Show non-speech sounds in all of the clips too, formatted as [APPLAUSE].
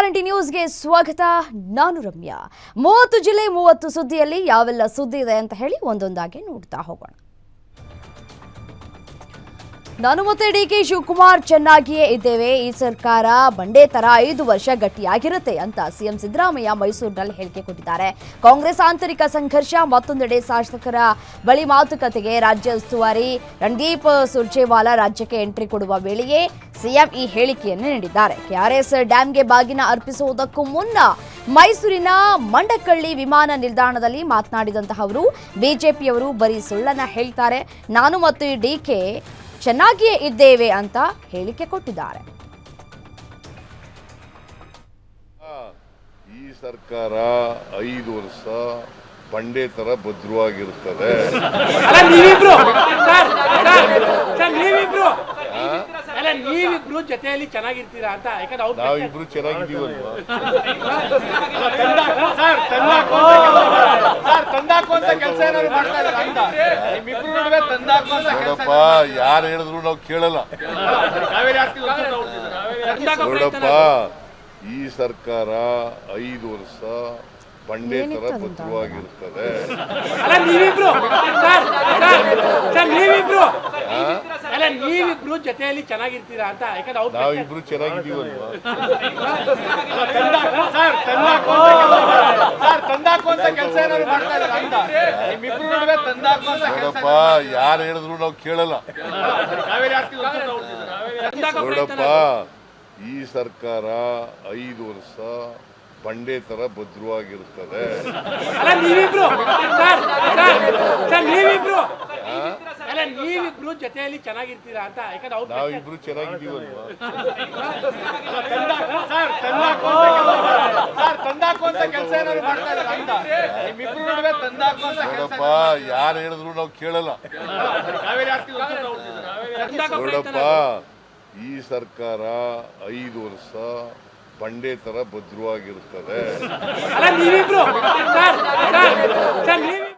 Guarantee ನ್ಯೂಸ್ಗೆ ಸ್ವಾಗತ. ನಾನು ರಮ್ಯಾ. ಮೂವತ್ತು ಜಿಲ್ಲೆ ಮೂವತ್ತು ಸುದ್ದಿಯಲ್ಲಿ ಯಾವೆಲ್ಲ ಸುದ್ದಿ ಇದೆ ಅಂತ ಹೇಳಿ ಒಂದೊಂದಾಗಿ ನೋಡ್ತಾ ಹೋಗೋಣ. ನಾನು ಮತ್ತೆ ಡಿ ಕೆ ಶಿವಕುಮಾರ್ ಚೆನ್ನಾಗಿಯೇ ಇದ್ದೇವೆ. ಈ ಸರ್ಕಾರ ಬಂಡೆ ತರ ಐದು ವರ್ಷ ಗಟ್ಟಿಯಾಗಿರುತ್ತೆ ಅಂತ ಸಿಎಂ ಸಿದ್ದರಾಮಯ್ಯ ಮೈಸೂರಿನಲ್ಲಿ ಹೇಳಿಕೆ ಕೊಟ್ಟಿದ್ದಾರೆ. ಕಾಂಗ್ರೆಸ್ ಆಂತರಿಕ ಸಂಘರ್ಷ, ಮತ್ತೊಂದೆಡೆ ಶಾಸಕರ ಬಳಿ ಮಾತುಕತೆಗೆ ರಾಜ್ಯ ಉಸ್ತುವಾರಿ ರಣದೀಪ್ ಸುರ್ಜೇವಾಲಾ ರಾಜ್ಯಕ್ಕೆ ಎಂಟ್ರಿ ಕೊಡುವ ವೇಳೆಯೇ ಸಿಎಂ ಈ ಹೇಳಿಕೆಯನ್ನು ನೀಡಿದ್ದಾರೆ. ಕೆಆರ್ಎಸ್ ಡ್ಯಾಂಗೆ ಬಾಗಿನ ಅರ್ಪಿಸುವುದಕ್ಕೂ ಮುನ್ನ ಮೈಸೂರಿನ ಮಂಡಕಳ್ಳಿ ವಿಮಾನ ನಿಲ್ದಾಣದಲ್ಲಿ ಮಾತನಾಡಿದಂತಹ ಅವರು ಬಿಜೆಪಿಯವರು ಬರೀ ಸುಳ್ಳನ್ನ ಹೇಳ್ತಾರೆ. ನಾನು ಮತ್ತು ಡಿ ಡಿಕೆ ಚೆನ್ನಾಗಿಯೇ ಇದ್ದೇವೆ ಅಂತ ಹೇಳಿಕೆ ಕೊಟ್ಟಿದ್ದಾರೆ. ಈ ಸರ್ಕಾರ ಐದು ವರ್ಷ ಬಂಡೆ ತರ ಭದ್ರವಾಗಿರುತ್ತದೆ ಸರ್ ನೀವಿಬ್ರು ಜೊತೆಯಲ್ಲಿ ಚೆನ್ನಾಗಿರ್ತೀರಾ ಅಂತ ಯಾಕಂದ್ರೆ ಅವ್ರು ನಾವಿಬ್ರು ಚೆನ್ನಾಗಿದ್ದೀವಲ್ವಾ? [LAUGHS] ಸರ್ ತಂದಾಕು ಅಂತ ಕೆಲಸ ಏನಾದ್ರು ಮಾಡ್ತಾ ಇದಾರ ಅಂತ ನಿಮ್ಮಿಬ್ರು ನಡುವೆ ತಂದಾಕು ಅಂತ ಕೆಲಸ ನೋಡಪ್ಪ ಯಾರು ಹೇಳಿದ್ರು ನಾವು ಕೇಳಲ್ಲ. ನೋಡಪ್ಪ ಈ ಸರ್ಕಾರ ಐದು ವರ್ಷ ಬಂಡೆ ತರ ಭದ್ರವಾಗಿರ್ತದೆ ಅಲ್ಲ ನೀವಿಬ್ರು ಜೊತೆಯಲ್ಲಿ ಚೆನ್ನಾಗಿರ್ತೀರಾ ಅಂತ ಯಾಕಂದ್ರೆ ಅವ್ರು ಇಬ್ರು ಚೆನ್ನಾಗಿದ್ದೀವಲ್ವಾ? ಸರ್ ಕೆಲಸ- ಸರ್ ತಂದಾಕು ಅಂತ ಕೆಲಸ ಏನಾದ್ರು ಮಾಡ್ತಾ ಇದಾರ ಅಂತ ನಿಮ್ಮಿಬ್ರು ನಡುವೆ ತಂದಾಕು ಅಂತ ಕೆಲಸ ನೋಡಪ್ಪ ಯಾರು ಹೇಳಿದ್ರು ನಾವು ಕೇಳಲ್ಲ. ನೋಡಪ್ಪ ಈ ಸರ್ಕಾರ ಐದು ವರ್ಷ ಬಂಡೆ ತರ ಭದ್ರವಾಗಿರ್ತದೆ ಅಲ್ಲ ನೀವಿಬ್ರು. ಸರ್ ಸರ್ ಸರ್ ನೀವಿಬ್ರು. ಅಲ್ಲ ನೀವಿಬ್ರು ಜೊತೆಯಲ್ಲಿ ಚೆನ್ನಾಗಿರ್ತೀರಾ ಅಂತ ಯಾಕಂದ್ರೆ ಅವ್ರು ನಾವಿಬ್ರು ಚೆನ್ನಾಗಿದ್ದೀವಲ್ವಾ? ಸರ್ ತಂದಾಕು ಕೆಲಸ- ಸರ್ ತಂದಾಕು ಅಂತ ಕೆಲಸ ಏನಾದ್ರು ಮಾಡ್ತಾ ಇದಾರ ಅಂತ ನಿಮ್ಮಿಬ್ರು ನಡುವೆ ತಂದಾಕು ಅಂತ ಕೆಲಸ ನೋಡಪ್ಪ ಯಾರು ಹೇಳಿದ್ರು ನಾವು ಕೇಳಲ್ಲ. ನೋಡಪ್ಪ ಈ ಸರ್ಕಾರ ಐದು ವರ್ಷ ಬಂಡೆ ತರ ಭದ್ರವಾಗಿರ್ತದೆ ಅಲ್ಲ ನೀವಿಬ್ರು. ಸರ್ ಸರ್ ಸರ್ ನೀವಿಬ್ರು.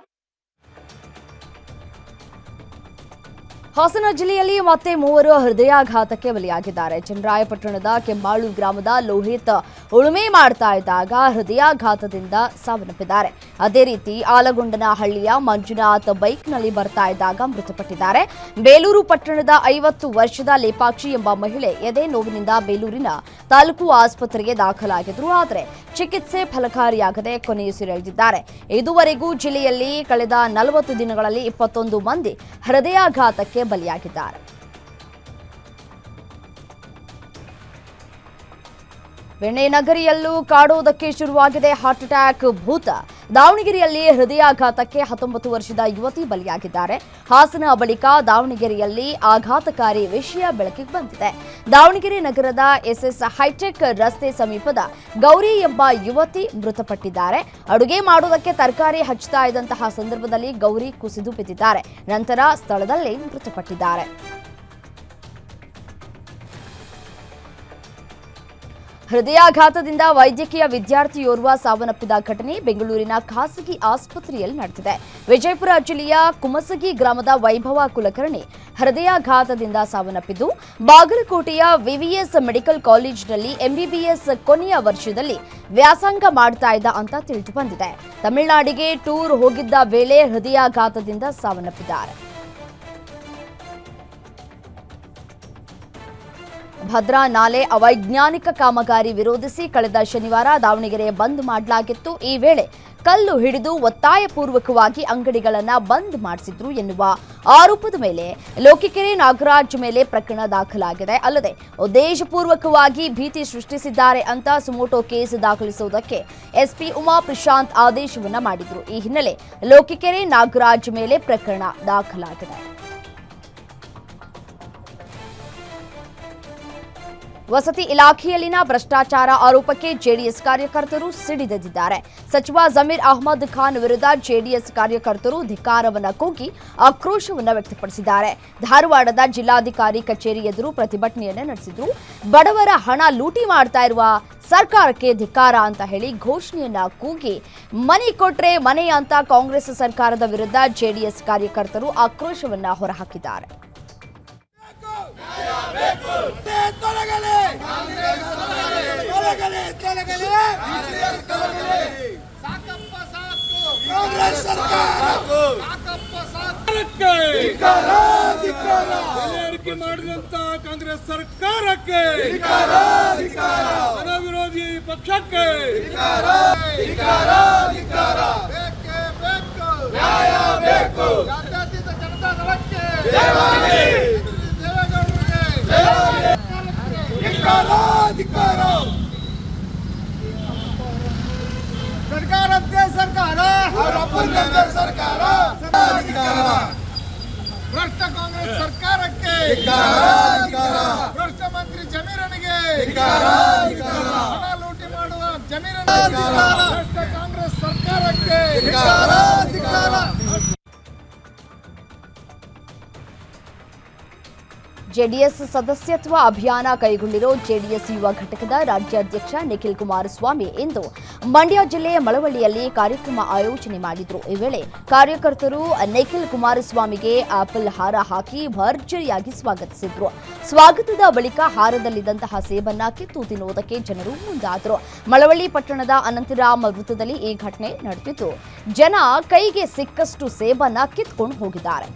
ಹಾಸನ ಜಿಲ್ಲೆಯಲ್ಲಿ ಮತ್ತೆ ಮೂವರು ಹೃದಯಾಘಾತಕ್ಕೆ ಬಲಿಯಾಗಿದ್ದಾರೆ. ಚನ್ನರಾಯಪಟ್ಟಣದ ಕೆಂಬಾಳು ಗ್ರಾಮದ ಲೋಹಿತ್ ಉಳುಮೆ ಮಾಡ್ತಾ ಇದ್ದಾಗ ಹೃದಯಾಘಾತದಿಂದ ಸಾವನ್ನಪ್ಪಿದ್ದಾರೆ. ಅದೇ ರೀತಿ ಆಲಗೊಂಡನ ಹಳ್ಳಿಯ ಮಂಜುನಾಥ್ ಬೈಕ್ನಲ್ಲಿ ಬರ್ತಾ ಇದ್ದಾಗ ಮೃತಪಟ್ಟಿದ್ದಾರೆ. ಬೇಲೂರು ಪಟ್ಟಣದ ಐವತ್ತು ವರ್ಷದ ಲೇಪಾಕ್ಷಿ ಎಂಬ ಮಹಿಳೆ ಎದೆ ನೋವಿನಿಂದ ಬೇಲೂರಿನ ತಾಲೂಕು ಆಸ್ಪತ್ರೆಗೆ ದಾಖಲಾಗಿದ್ರು ಆದರೆ ಚಿಕಿತ್ಸೆ ಫಲಕಾರಿಯಾಗದೆ ಕೊನೆಯುಸಿರೆಳೆದಿದ್ದಾರೆ ಇದುವರೆಗೂ ಜಿಲ್ಲೆಯಲ್ಲಿ ಕಳೆದ ನಲವತ್ತು ದಿನಗಳಲ್ಲಿ ಇಪ್ಪತ್ತೊಂದು ಮಂದಿ ಹೃದಯಾಘಾತಕ್ಕೆ ಬಲಿಯಾಗಿದ್ದಾರೆ. ನಗರಿಯಲ್ಲೂ ಕಾಡುವುದಕ್ಕೆ ಶುರುವಾಗಿದೆ ಹಾರ್ಟ್ ಅಟ್ಯಾಕ್. ಭೂತ ದಾವಣಗೆರೆಯಲ್ಲಿ ಹೃದಯಾಘಾತಕ್ಕೆ ಹತ್ತೊಂಬತ್ತು ವರ್ಷದ ಯುವತಿ ಬಲಿಯಾಗಿದ್ದಾರೆ. ಹಾಸನ ಬಳಿಕ ದಾವಣಗೆರೆಯಲ್ಲಿ ಆಘಾತಕಾರಿ ವಿಷಯ ಬೆಳಕಿಗೆ ಬಂದಿದೆ. ದಾವಣಗೆರೆ ನಗರದ ಎಸ್ಎಸ್ ಹೈಟೆಕ್ ರಸ್ತೆ ಸಮೀಪದ ಗೌರಿ ಎಂಬ ಯುವತಿ ಮೃತಪಟ್ಟಿದ್ದಾರೆ. ಅಡುಗೆ ಮಾಡುವುದಕ್ಕೆ ತರಕಾರಿ ಹಚ್ಚುತ್ತಾ ಇದ್ದಂತಹ ಸಂದರ್ಭದಲ್ಲಿ ಗೌರಿ ಕುಸಿದು ಬಿದ್ದಿದ್ದಾರೆ. ನಂತರ ಸ್ಥಳದಲ್ಲೇ ಮೃತಪಟ್ಟಿದ್ದಾರೆ. ಹೃದಯಾಘಾತದಿಂದ ವೈದ್ಯಕೀಯ ವಿದ್ಯಾರ್ಥಿಯೋರ್ವ ಸಾವನ್ನಪ್ಪಿದ ಘಟನೆ ಬೆಂಗಳೂರಿನ ಖಾಸಗಿ ಆಸ್ಪತ್ರೆಯಲ್ಲಿ ನಡೆದಿದೆ. ವಿಜಯಪುರ ಜಿಲ್ಲೆಯ ಕುಮಸಗಿ ಗ್ರಾಮದ ವೈಭವ ಕುಲಕರ್ಣಿ ಹೃದಯಾಘಾತದಿಂದ ಸಾವನ್ನಪ್ಪಿದ್ದು, ಬಾಗಲಕೋಟೆಯ ವಿವಿಎಸ್ ಮೆಡಿಕಲ್ ಕಾಲೇಜಿನಲ್ಲಿ ಎಂಬಿಬಿಎಸ್ ಕೊನೆಯ ವರ್ಷದಲ್ಲಿ ವ್ಯಾಸಂಗ ಮಾಡ್ತಾ ಇದ್ದ ಅಂತ ತಿಳಿದು ಬಂದಿದೆ. ತಮಿಳುನಾಡಿಗೆ ಟೂರ್ ಹೋಗಿದ್ದ ವೇಳೆ ಹೃದಯಾಘಾತದಿಂದ ಸಾವನ್ನಪ್ಪಿದ್ದಾರೆ. ಭದ್ರಾ ನಾಲೆ ಅವೈಜ್ಞಾನಿಕ ಕಾಮಗಾರಿ ವಿರೋಧಿಸಿ ಕಳೆದ ಶನಿವಾರ ದಾವಣಗೆರೆ ಬಂದ್ ಮಾಡಲಾಗಿತ್ತು. ಈ ವೇಳೆ ಕಲ್ಲು ಹಿಡಿದು ಒತ್ತಾಯಪೂರ್ವಕವಾಗಿ ಅಂಗಡಿಗಳನ್ನ ಬಂದ್ ಮಾಡಿಸಿದ್ರು ಎನ್ನುವ ಆರೋಪದ ಮೇಲೆ ಲೋಕಿಕೆರೆ ನಾಗರಾಜ್ ಮೇಲೆ ಪ್ರಕರಣ ದಾಖಲಾಗಿದೆ. ಅಲ್ಲದೆ ಉದ್ದೇಶಪೂರ್ವಕವಾಗಿ ಭೀತಿ ಸೃಷ್ಟಿಸಿದ್ದಾರೆ ಅಂತ ಸುಮೋಟೋ ಕೇಸ್ ದಾಖಲಿಸುವುದಕ್ಕೆ ಎಸ್ಪಿ ಉಮಾ ಪ್ರಶಾಂತ್ ಆದೇಶವನ್ನ ಮಾಡಿದ್ರು. ಈ ಹಿನ್ನೆಲೆ ಲೋಕಿಕೆರೆ ನಾಗರಾಜ್ ಮೇಲೆ ಪ್ರಕರಣ ದಾಖಲಾಗಿದೆ. ವಸತಿ ಇಲಾಖೆಯಲ್ಲಿನ ಭ್ರಷ್ಟಾಚಾರ ಆರೋಪಕ್ಕೆ ಜೆಡಿಎಸ್ ಕಾರ್ಯಕರ್ತರು ಸಿಡಿದೆದ್ದಿದ್ದಾರೆ ಸಚಿವ ಜಮೀರ್ ಅಹಮದ್ ಖಾನ್ ವಿರುದ್ಧ ಜೆಡಿಎಸ್ ಕಾರ್ಯಕರ್ತರು ಧಿಕ್ಕಾರವನ್ನ ಕೂಗಿ ಆಕ್ರೋಶವನ್ನು ವ್ಯಕ್ತಪಡಿಸಿದ್ದಾರೆ. ಧಾರವಾಡದ ಜಿಲ್ಲಾಧಿಕಾರಿ ಕಚೇರಿ ಎದುರು ಪ್ರತಿಭಟನೆಯನ್ನ ನಡೆಸಿದ್ರು. ಬಡವರ ಹಣ ಲೂಟಿ ಮಾಡ್ತಾ ಇರುವ ಸರ್ಕಾರಕ್ಕೆ ಧಿಕ್ಕಾರ ಅಂತ ಹೇಳಿ ಘೋಷಣೆಯನ್ನ ಕೂಗಿ ಮನೆ ಕೊಟ್ರೆ ಮನೆ ಅಂತ ಕಾಂಗ್ರೆಸ್ ಸರ್ಕಾರದ ವಿರುದ್ಧ ಜೆಡಿಎಸ್ ಕಾರ್ಯಕರ್ತರು ಆಕ್ರೋಶವನ್ನ ಹೊರಹಾಕಿದ್ದಾರೆ. ತೊಲಗಲಿ ತೊಲಗಲಿ ತೊಲಗಲಿ ಸಾಕಪ್ಪ ಸಾಕು ಕಾಂಗ್ರೆಸ್ ಸರ್ಕಾರ ಸಾಕಪ್ಪ ಮಾಡಿದಂತ ಕಾಂಗ್ರೆಸ್ ಸರ್ಕಾರಕ್ಕೆ ಧಿಕ್ಕಾರ, ಪಕ್ಷಕ್ಕೆ. ಬೇಕೇ ಬೇಕು ನ್ಯಾಯ ಬೇಕು ಜಾತ್ಯತೀತ ಜನತಾ ದಳಕ್ಕೆ ಜಯವಾಗಲಿ. ಧಿಕ್ಕಾರ, ಧಿಕಾರ ಸರ್ಕಾರಕ್ಕೆ ಸರ್ಕಾರ! ಅವರ ಅಪ್ಪಂದಿರ ಸರ್ಕಾರ! ಧಿಕಾರ ಭ್ರಷ್ಟ ಕಾಂಗ್ರೆಸ್ ಸರ್ಕಾರಕ್ಕೆ! ಧಿಕಾರ ಧಿಕಾರ ಭ್ರಷ್ಟ ಮಂತ್ರಿ ಜಮೀರನಿಗೆ! ಧಿಕಾರ ಧಿಕಾರ ಹಣ ಲೂಟಿ ಮಾಡುವ ಜಮೀರನಿಗೆ! ಭ್ರಷ್ಟ ಕಾಂಗ್ರೆಸ್ ಸರ್ಕಾರಕ್ಕೆ! ಧಿಕಾರ ಧಿಕ್ಕಾರ. ಜೆಡಿಎಸ್ ಸದಸ್ಯತ್ವ ಅಭಿಯಾನ ಕೈಗೊಂಡಿರೋ ಜೆಡಿಎಸ್ ಯುವ ಘಟಕದ ರಾಜ್ಯಾಧ್ಯಕ್ಷ ನಿಖಿಲ್ ಕುಮಾರಸ್ವಾಮಿ ಇಂದು ಮಂಡ್ಯ ಜಿಲ್ಲೆ ಮಳವಳ್ಳಿಯಲ್ಲಿ ಕಾರ್ಯಕ್ರಮ ಆಯೋಜನೆ ಮಾಡಿದ್ರು. ಈ ವೇಳೆ ಕಾರ್ಯಕರ್ತರು ನಿಖಿಲ್ ಕುಮಾರಸ್ವಾಮಿಗೆ ಆಪಲ್ ಹಾರ ಹಾಕಿ ಭರ್ಜರಿಯಾಗಿ ಸ್ವಾಗತಿಸಿದ್ರು. ಸ್ವಾಗತದ ಬಳಿಕ ಹಾರದಲ್ಲಿದ್ದಂತಹ ಸೇಬನ್ನ ಕಿತ್ತು ತಿನ್ನುವುದಕ್ಕೆ ಜನರು ಮುಂದಾದರು. ಮಳವಳ್ಳಿ ಪಟ್ಟಣದ ಅನಂತರಾಮ ವೃತ್ತದಲ್ಲಿ ಈ ಘಟನೆ ನಡೆದಿದ್ದು, ಜನ ಕೈಗೆ ಸಿಕ್ಕಷ್ಟು ಸೇಬನ್ನ ಕಿತ್ಕೊಂಡು ಹೋಗಿದ್ದಾರೆ.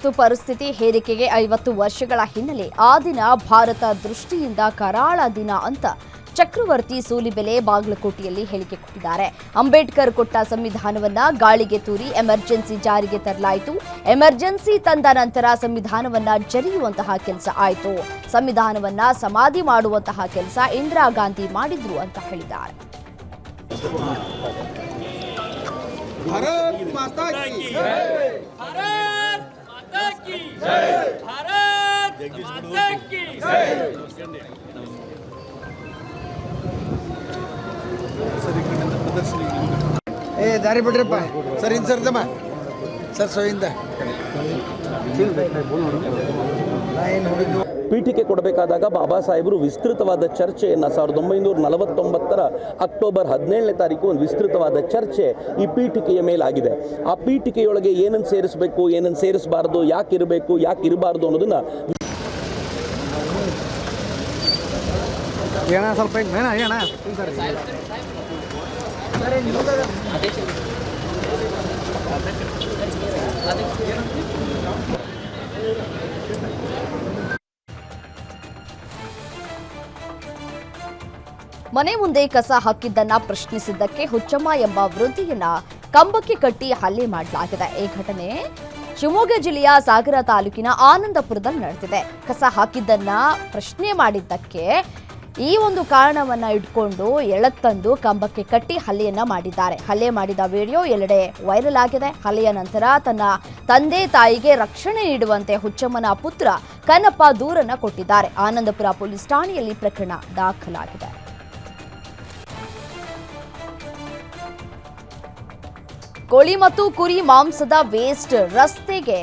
ತುರ್ತು ಪರಿಸ್ಥಿತಿ ಹೇರಿಕೆಗೆ ಐವತ್ತು ವರ್ಷಗಳ ಹಿನ್ನೆಲೆ ಆ ದಿನ ಭಾರತ ದೃಷ್ಟಿಯಿಂದ ಕರಾಳ ದಿನ ಅಂತ ಚಕ್ರವರ್ತಿ ಸೂಲಿಬೆಲೆ ಬಾಗಲಕೋಟೆಯಲ್ಲಿ ಹೇಳಿಕೆ ಕೊಟ್ಟಿದ್ದಾರೆ. ಅಂಬೇಡ್ಕರ್ ಕೊಟ್ಟ ಸಂವಿಧಾನವನ್ನ ಗಾಳಿಗೆ ತೂರಿ ಎಮರ್ಜೆನ್ಸಿ ಜಾರಿಗೆ ತರಲಾಯಿತು. ಎಮರ್ಜೆನ್ಸಿ ತಂದ ನಂತರ ಸಂವಿಧಾನವನ್ನ ಜರಿಯುವಂತಹ ಕೆಲಸ ಆಯಿತು. ಸಂವಿಧಾನವನ್ನ ಸಮಾಧಿ ಮಾಡುವಂತಹ ಕೆಲಸ ಇಂದಿರಾ ಗಾಂಧಿ ಮಾಡಿದ್ರು ಅಂತ ಹೇಳಿದ್ದಾರೆ. ಭಾರತ್ ಮಾತಾ ಕಿ ಏ ದಾರಿ ಬಿಡ್ರಪ್ಪ. ಸರ್ ಇನ್ ಸರ್ ದಮ್ಮ ಸರ್ ಸೋಯಿಂದ ಲೈನ್ ಏನು ನೋಡಿದ್ದು. ಪೀಠಿಕೆ ಕೊಡಬೇಕಾದಾಗ ಬಾಬಾ ಸಾಹೇಬರು ವಿಸ್ತೃತವಾದ ಚರ್ಚೆಯನ್ನು ಸಾವಿರದ ಒಂಬೈನೂರ ನಲವತ್ತೊಂಬತ್ತರ ಅಕ್ಟೋಬರ್ ಹದಿನೇಳನೇ ತಾರೀಕು ಒಂದು ವಿಸ್ತೃತವಾದ ಚರ್ಚೆ ಈ ಪೀಠಿಕೆಯ ಮೇಲಾಗಿದೆ. ಆ ಪೀಠಿಕೆಯೊಳಗೆ ಏನನ್ನು ಸೇರಿಸಬೇಕು, ಏನನ್ನು ಸೇರಿಸಬಾರದು, ಯಾಕೆ ಇರಬೇಕು, ಯಾಕೆ ಇರಬಾರ್ದು ಅನ್ನೋದನ್ನ ಸ್ವಲ್ಪ ಹಿಂಗೆ ಮೇನ ಮುಂದೆ ಕಸ ಹಾಕಿದ್ದನ್ನ ಪ್ರಶ್ನಿಸಿದ್ದಕ್ಕೆ ಹುಚ್ಚಮ್ಮ ಎಂಬ ವೃದ್ಧಿಯನ್ನ ಕಂಬಕ್ಕೆ ಕಟ್ಟಿ ಹಲ್ಲೆ ಮಾಡಲಾಗಿದೆ. ಈ ಘಟನೆ ಶಿವಮೊಗ್ಗ ಜಿಲ್ಲೆಯ ಸಾಗರ ತಾಲೂಕಿನ ಆನಂದಪುರದಲ್ಲಿ ನಡೆದಿದೆ. ಕಸ ಹಾಕಿದ್ದನ್ನ ಪ್ರಶ್ನೆ ಮಾಡಿದ್ದಕ್ಕೆ ಈ ಒಂದು ಕಾರಣವನ್ನ ಇಟ್ಕೊಂಡು ಎಳತ್ತಂದು ಕಂಬಕ್ಕೆ ಕಟ್ಟಿ ಹಲ್ಲೆಯನ್ನ ಮಾಡಿದ್ದಾರೆ. ಹಲ್ಲೆ ಮಾಡಿದ ವಿಡಿಯೋ ಎಲ್ಲೆಡೆ ವೈರಲ್ ಆಗಿದೆ. ಹಲ್ಲೆಯ ನಂತರ ತನ್ನ ತಂದೆ ತಾಯಿಗೆ ರಕ್ಷಣೆ ನೀಡುವಂತೆ ಹುಚ್ಚಮ್ಮನ ಪುತ್ರ ಕನ್ನಪ್ಪ ದೂರನ್ನ ಕೊಟ್ಟಿದ್ದಾರೆ. ಆನಂದಪುರ ಪೊಲೀಸ್ ಠಾಣೆಯಲ್ಲಿ ಪ್ರಕರಣ ದಾಖಲಾಗಿದೆ. ಕೋಳಿ ಮತ್ತು ಕುರಿ ಮಾಂಸದ ವೇಸ್ಟ್ ರಸ್ತೆಗೆ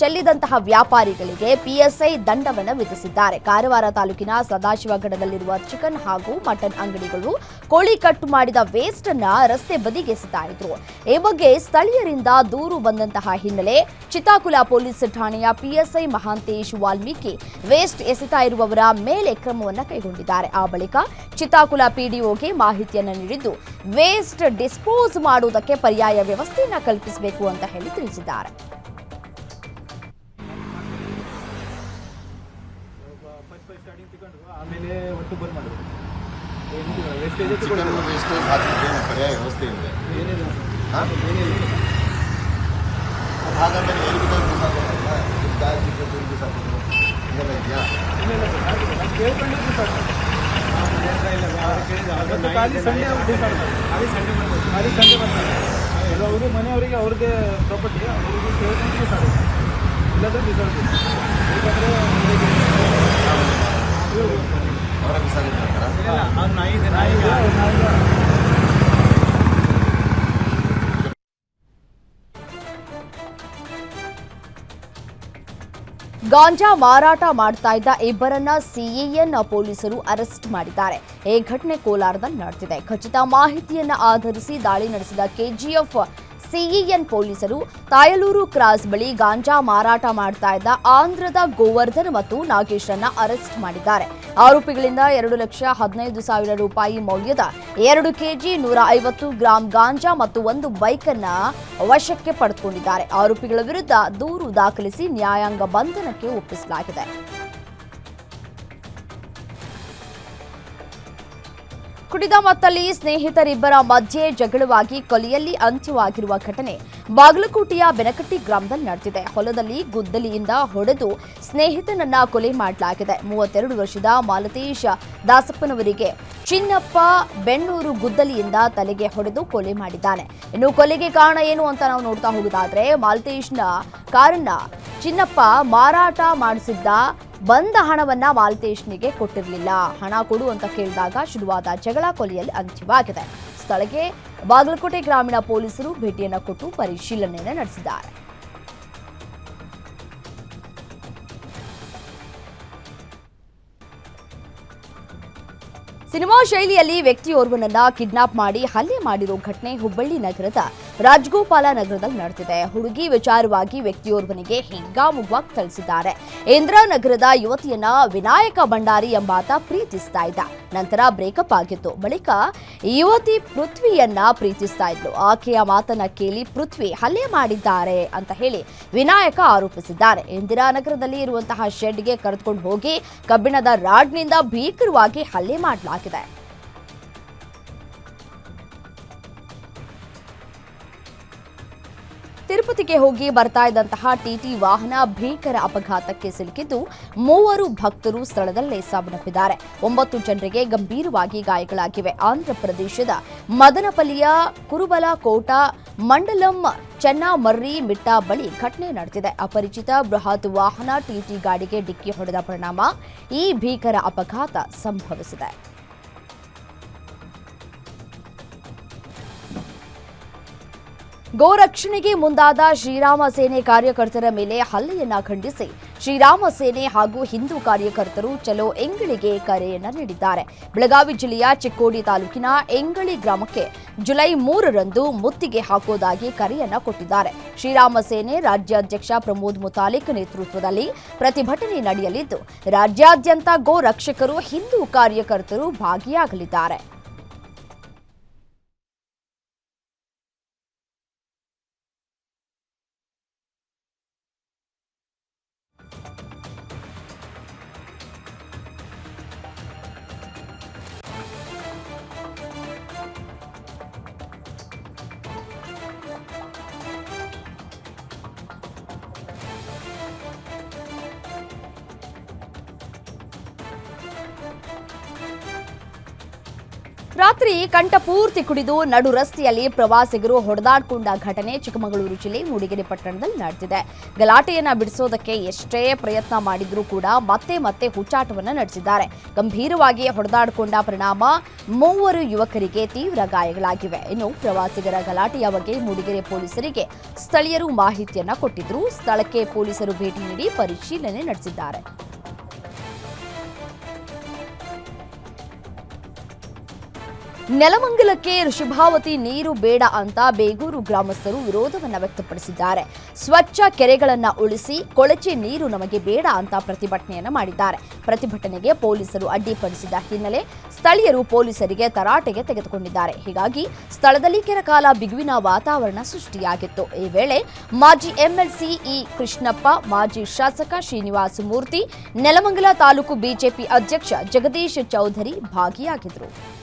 ಚೆಲ್ಲಿದಂತಹ ವ್ಯಾಪಾರಿಗಳಿಗೆ ಪಿಎಸ್ಐ ದಂಡವನ್ನು ವಿಧಿಸಿದ್ದಾರೆ. ಕಾರವಾರ ತಾಲೂಕಿನ ಸದಾಶಿವಗಡದಲ್ಲಿರುವ ಚಿಕನ್ ಹಾಗೂ ಮಟನ್ ಅಂಗಡಿಗಳು ಕೋಳಿ ಕಟ್ ಮಾಡಿದ ವೇಸ್ಟ್ ಅನ್ನ ರಸ್ತೆ ಬದಿಗೆ ಎಸೆತಾ ಇದ್ರು ಈ ಬಗ್ಗೆ ಸ್ಥಳೀಯರಿಂದ ದೂರು ಬಂದಂತಹ ಹಿನ್ನೆಲೆ ಚಿತಾಕುಲ ಪೊಲೀಸ್ ಠಾಣೆಯ ಪಿಎಸ್ಐ ಮಹಾಂತೇಶ್ ವಾಲ್ಮೀಕಿ ವೇಸ್ಟ್ ಎಸೆತಾ ಇರುವವರ ಮೇಲೆ ಕ್ರಮವನ್ನು ಕೈಗೊಂಡಿದ್ದಾರೆ. ಆ ಬಳಿಕ ಚಿತಾಕುಲ ಪಿಡಿಒಗೆ ಮಾಹಿತಿಯನ್ನು ನೀಡಿದ್ದು ವೇಸ್ಟ್ ಡಿಸ್ಪೋಸ್ ಮಾಡುವುದಕ್ಕೆ ಪರ್ಯಾಯ ವ್ಯವಸ್ಥೆಯನ್ನು ಕಲ್ಪಿಸಬೇಕು ಅಂತ ಹೇಳಿ ತಿಳಿಸಿದ್ದಾರೆ. ತಗೊಂಡು ಆಮೇಲೆ ಒಟ್ಟು ಬಂದ್ ಮಾಡಿದ್ರು ವೇಸ್ಟೇಜ್ ಚಿಕನ್ ವೇಸ್ಟೇಜ್ ಹಾಕಿದ್ರೆ ಏನು ಪರ್ಯಾಯ ವ್ಯವಸ್ಥೆ ಇದೆ ಏನಿಲ್ಲ ಹಾಂ ಏನಿಲ್ಲ ಅದು ಹಾಗಾದ್ರೆ ಎಲ್ಲಿ ಬೇಕಾದ್ರೂ ಬಿಸಾಕೋದಲ್ಲ ಗಾಯ ಚಿಕ್ಕದು ಬಿಸಾಕೋದು ಇದೆಲ್ಲ ಇದೆಯಾ ಇಲ್ಲ ಇಲ್ಲ ಸರ್ ನಾನು ಕೇಳ್ಕೊಂಡಿದ್ದು ಸರ್ ಇವತ್ತು ಖಾಲಿ ಸಂಡೇ ಬಿಸಾಡ್ತಾರೆ ಖಾಲಿ ಸಂಡೇ ಬರ್ತಾರೆ ಖಾಲಿ ಸಂಡೇ ಬರ್ತಾರೆ ಎಲ್ಲವರು ಮನೆಯವರಿಗೆ ಅವ್ರದ್ದೇ ಪ್ರಾಪರ್ಟಿ ಅವರಿಗೆ ಕೇಳ್ಕೊಂಡು ಬಿಸಾಡೋದು ಇಲ್ಲಾಂದ್ರೆ ಬಿಸಾಡ್ತೀವಿ ಯಾಕಂದರೆ ಗಾಂಜಾ ಮಾರಾಟ ಮಾಡ್ತಾ ಇದ್ದ ಇಬ್ಬರನ್ನ ಸಿಎಎನ್ ಪೊಲೀಸರು ಅರೆಸ್ಟ್ ಮಾಡಿದ್ದಾರೆ. ಈ ಘಟನೆ ಕೋಲಾರದಲ್ಲಿ ನಡೆದಿದೆ. ಖಚಿತ ಮಾಹಿತಿಯನ್ನ ಆಧರಿಸಿ ದಾಳಿ ನಡೆಸಿದ ಕೆಜಿಎಫ್ ಸಿಇಎನ್ ಪೊಲೀಸರು ತಾಯಲೂರು ಕ್ರಾಸ್ ಬಳಿ ಗಾಂಜಾ ಮಾರಾಟ ಮಾಡ್ತಾ ಇದ್ದ ಆಂಧ್ರದ ಗೋವರ್ಧನ್ ಮತ್ತು ನಾಗೇಶ್ರನ್ನ ಅರೆಸ್ಟ್ ಮಾಡಿದ್ದಾರೆ. ಆರೋಪಿಗಳಿಂದ ಎರಡು ಲಕ್ಷ ಹದಿನೈದು ಸಾವಿರ ರೂಪಾಯಿ ಮೌಲ್ಯದ ಎರಡು ಕೆಜಿ ನೂರ ಐವತ್ತು ಗ್ರಾಂ ಗಾಂಜಾ ಮತ್ತು ಒಂದು ಬೈಕ್ ಅನ್ನ ವಶಕ್ಕೆ ಪಡೆದುಕೊಂಡಿದ್ದಾರೆ. ಆರೋಪಿಗಳ ವಿರುದ್ಧ ದೂರು ದಾಖಲಿಸಿ ನ್ಯಾಯಾಂಗ ಬಂಧನಕ್ಕೆ ಒಪ್ಪಿಸಲಾಗಿದೆ. ಕುಡಿದ ಮತ್ತಲ್ಲಿ ಸ್ನೇಹಿತರಿಬ್ಬರ ಮಧ್ಯೆ ಜಗಳವಾಗಿ ಕೊಲೆಯಲ್ಲಿ ಅಂತ್ಯವಾಗಿರುವ ಘಟನೆ ಬಾಗಲಕೋಟೆಯ ಬೆನಕಟ್ಟಿ ಗ್ರಾಮದಲ್ಲಿ ನಡೆದಿದೆ. ಹೊಲದಲ್ಲಿ ಗುದ್ದಲಿಯಿಂದ ಹೊಡೆದು ಸ್ನೇಹಿತನನ್ನ ಕೊಲೆ ಮಾಡಲಾಗಿದೆ. ಮೂವತ್ತೆರಡು ವರ್ಷದ ಮಾಲತೇಶ ದಾಸಪ್ಪನವರಿಗೆ ಚಿನ್ನಪ್ಪ ಬೆಣ್ಣೂರು ಗುದ್ದಲಿಯಿಂದ ತಲೆಗೆ ಹೊಡೆದು ಕೊಲೆ ಮಾಡಿದ್ದಾನೆ. ಇನ್ನು ಕೊಲೆಗೆ ಕಾರಣ ಏನು ಅಂತ ನಾವು ನೋಡ್ತಾ ಹೋಗೋದಾದ್ರೆ ಮಾಲತೇಶ್ನ ಕಾರನ್ನ ಚಿನ್ನಪ್ಪ ಮಾರಾಟ ಮಾಡಿಸಿದ್ದ ಬಂದ ಹಣವನ್ನ ಮಾಲ್ತೇಶ್ನಿಗೆ ಕೊಟ್ಟಿರಲಿಲ್ಲ. ಹಣ ಕೊಡು ಅಂತ ಕೇಳಿದಾಗ ಶುರುವಾದ ಜಗಳ ಕೊಲೆಯಲ್ಲಿ ಅಂತ್ಯವಾಗಿದೆ. ಸ್ಥಳಕ್ಕೆ ಬಾಗಲಕೋಟೆ ಗ್ರಾಮೀಣ ಪೊಲೀಸರು ಭೇಟಿಯನ್ನ ಕೊಟ್ಟು ಪರಿಶೀಲನೆಯನ್ನು ನಡೆಸಿದ್ದಾರೆ. ಸಿನಿಮಾ ಶೈಲಿಯಲ್ಲಿ ವ್ಯಕ್ತಿಯೋರ್ವನನ್ನ ಕಿಡ್ನಾಪ್ ಮಾಡಿ ಹಲ್ಲೆ ಮಾಡಿರುವ ಘಟನೆ ಹುಬ್ಬಳ್ಳಿ ನಗರದ ರಾಜಗೋಪಾಲ ನಗರದಲ್ಲಿ ನಡೆದಿದೆ. ಹುಡುಗಿ ವಿಚಾರವಾಗಿ ವ್ಯಕ್ತಿಯೋರ್ವನಿಗೆ ಹಿಗ್ಗಾಮುಗ್ವಾಗಿ ಥಳಿಸಿದ್ದಾರೆ. ಇಂದಿರಾನಗರದ ಯುವತಿಯನ್ನ ವಿನಾಯಕ ಭಂಡಾರಿ ಎಂಬಾತ ಪ್ರೀತಿಸ್ತಾ ಇದ್ದ. ನಂತರ ಬ್ರೇಕಪ್ ಆಗಿತ್ತು. ಬಳಿಕ ಯುವತಿ ಪೃಥ್ವಿಯನ್ನ ಪ್ರೀತಿಸ್ತಾ ಇದ್ಲು. ಆಕೆಯ ಮಾತನ್ನ ಕೇಳಿ ಪೃಥ್ವಿ ಹಲ್ಲೆ ಮಾಡಿದ್ದಾರೆ ಅಂತ ಹೇಳಿ ವಿನಾಯಕ ಆರೋಪಿಸಿದ್ದಾರೆ. ಇಂದಿರಾನಗರದಲ್ಲಿ ಇರುವಂತಹ ಶೆಡ್ಗೆ ಕರೆದುಕೊಂಡು ಹೋಗಿ ಕಬ್ಬಿಣದ ರಾಡ್ನಿಂದ ಭೀಕರವಾಗಿ ಹಲ್ಲೆ ಮಾಡಲಾಗಿದೆ. ತಿರುಪತಿಗೆ ಹೋಗಿ ಬರ್ತಾ ಇದ್ದಂತಹ ಟಿಟಿ ವಾಹನ ಭೀಕರ ಅಪಘಾತಕ್ಕೆ ಸಿಲುಕಿದ್ದು ಮೂವರು ಭಕ್ತರು ಸ್ಥಳದಲ್ಲೇ ಸಾವನ್ನಪ್ಪಿದ್ದಾರೆ. ಒಂಬತ್ತು ಜನರಿಗೆ ಗಂಭೀರವಾಗಿ ಗಾಯಗಳಾಗಿವೆ. ಆಂಧ್ರಪ್ರದೇಶದ ಮದನಪಲ್ಲಿಯ ಕುರುಬಲ ಕೋಟ ಮಂಡಲಂ, ಚೆನ್ನಮರ್ರಿ, ಮಿಟ್ಟ ಬಳಿ ಘಟನೆ ನಡೆದಿದೆ. ಅಪರಿಚಿತ ಬೃಹತ್ ವಾಹನ ಟಿಟಿ ಗಾಡಿಗೆ ಡಿಕ್ಕಿ ಹೊಡೆದ ಪರಿಣಾಮ ಈ ಭೀಕರ ಅಪಘಾತ ಸಂಭವಿಸಿದೆ. ಗೋರಕ್ಷಣೆಗೆ ಮುಂದಾದ ಶ್ರೀರಾಮ ಸೇನೆ ಕಾರ್ಯಕರ್ತರ ಮೇಲೆ ಹಲ್ಲೆಯನ್ನ ಖಂಡಿಸಿ. ಶ್ರೀರಾಮ ಸೇನೆ ಹಾಗೂ ಹಿಂದೂ ಕಾರ್ಯಕರ್ತರು ಚಲೋ ಎಂಗಳಿಗೆ ಕರೆಯನ್ನ ನೀಡಿದ್ದಾರೆ. ಬೆಳಗಾವಿ ಜಿಲ್ಲೆಯ ಚಿಕ್ಕೋಡಿ ತಾಲೂಕಿನ ಎಂಗಳಿ ಗ್ರಾಮಕ್ಕೆ ಜುಲೈ ಮೂರರಂದು ಮುತ್ತಿಗೆ ಹಾಕೋದಾಗಿ ಕರೆಯನ್ನ ಕೊಟ್ಟಿದ್ದಾರೆ. ಶ್ರೀರಾಮ ಸೇನೆ ರಾಜ್ಯಾಧ್ಯಕ್ಷ ಪ್ರಮೋದ್ ಮುತಾಲಿಕ್ ನೇತೃತ್ವದಲ್ಲಿ ಪ್ರತಿಭಟನೆ ನಡೆಯಲಿದ್ದು, ರಾಜ್ಯಾದ್ಯಂತ ಗೋ ರಕ್ಷಕರು ಹಿಂದೂ ಕಾರ್ಯಕರ್ತರು ಭಾಗಿಯಾಗಲಿದ್ದಾರೆ. ಕಂಠಪೂರ್ತಿ ಕುಡಿದು ನಡು ರಸ್ತೆಯಲ್ಲಿ ಪ್ರವಾಸಿಗರು ಹೊಡೆದಾಡಿಕೊಂಡ ಘಟನೆ ಚಿಕ್ಕಮಗಳೂರು ಜಿಲ್ಲೆ ಮೂಡಿಗೆರೆ ಪಟ್ಟಣದಲ್ಲಿ ನಡೆದಿದೆ. ಗಲಾಟೆಯನ್ನ ಬಿಡಿಸೋದಕ್ಕೆ ಎಷ್ಟೇ ಪ್ರಯತ್ನ ಮಾಡಿದ್ರೂ ಕೂಡ ಮತ್ತೆ ಮತ್ತೆ ಹುಚ್ಚಾಟವನ್ನು ನಡೆಸಿದ್ದಾರೆ. ಗಂಭೀರವಾಗಿ ಹೊಡೆದಾಡಿಕೊಂಡ ಪರಿಣಾಮ ಮೂವರು ಯುವಕರಿಗೆ ತೀವ್ರ ಗಾಯಗಳಾಗಿವೆ. ಇನ್ನು ಪ್ರವಾಸಿಗರ ಗಲಾಟೆಯ ಬಗ್ಗೆ ಮೂಡಿಗೆರೆ ಪೊಲೀಸರಿಗೆ ಸ್ಥಳೀಯರು ಮಾಹಿತಿಯನ್ನ ಕೊಟ್ಟಿದ್ರು. ಸ್ಥಳಕ್ಕೆ ಪೊಲೀಸರು ಭೇಟಿ ನೀಡಿ ಪರಿಶೀಲನೆ ನಡೆಸಿದ್ದಾರೆ. ನೆಲಮಂಗಲಕ್ಕೆ ಋಷಭಾವತಿ ನೀರು ಬೇಡ ಅಂತ ಬೇಗೂರು ಗ್ರಾಮಸ್ಥರು ವಿರೋಧವನ್ನು ವ್ಯಕ್ತಪಡಿಸಿದ್ದಾರೆ. ಸ್ವಚ್ಛ ಕೆರೆಗಳನ್ನ ಉಳಿಸಿ ಕೊಳಚೆ ನೀರು ನಮಗೆ ಬೇಡ ಅಂತ ಪ್ರತಿಭಟನೆಯನ್ನ ಮಾಡಿದ್ದಾರೆ. ಪ್ರತಿಭಟನೆಗೆ ಪೊಲೀಸರು ಅಡ್ಡಿಪಡಿಸಿದ ಹಿನ್ನೆಲೆ ಸ್ಥಳೀಯರು ಪೊಲೀಸರಿಗೆ ತರಾಟೆಗೆ ತೆಗೆದುಕೊಂಡಿದ್ದಾರೆ. ಹೀಗಾಗಿ ಸ್ಥಳದಲ್ಲಿ ಕೆರಕಾಲ ಬಿಗುವಿನ ವಾತಾವರಣ ಸೃಷ್ಟಿಯಾಗಿತ್ತು. ಈ ವೇಳೆ ಮಾಜಿ ಎಂಎಲ್ಸಿ ಇ ಕೃಷ್ಣಪ್ಪ, ಮಾಜಿ ಶಾಸಕ ಶ್ರೀನಿವಾಸ ಮೂರ್ತಿ, ನೆಲಮಂಗಲ ತಾಲೂಕು ಬಿಜೆಪಿ ಅಧ್ಯಕ್ಷ ಜಗದೀಶ್ ಚೌಧರಿ ಭಾಗಿಯಾಗಿದ್ದರು.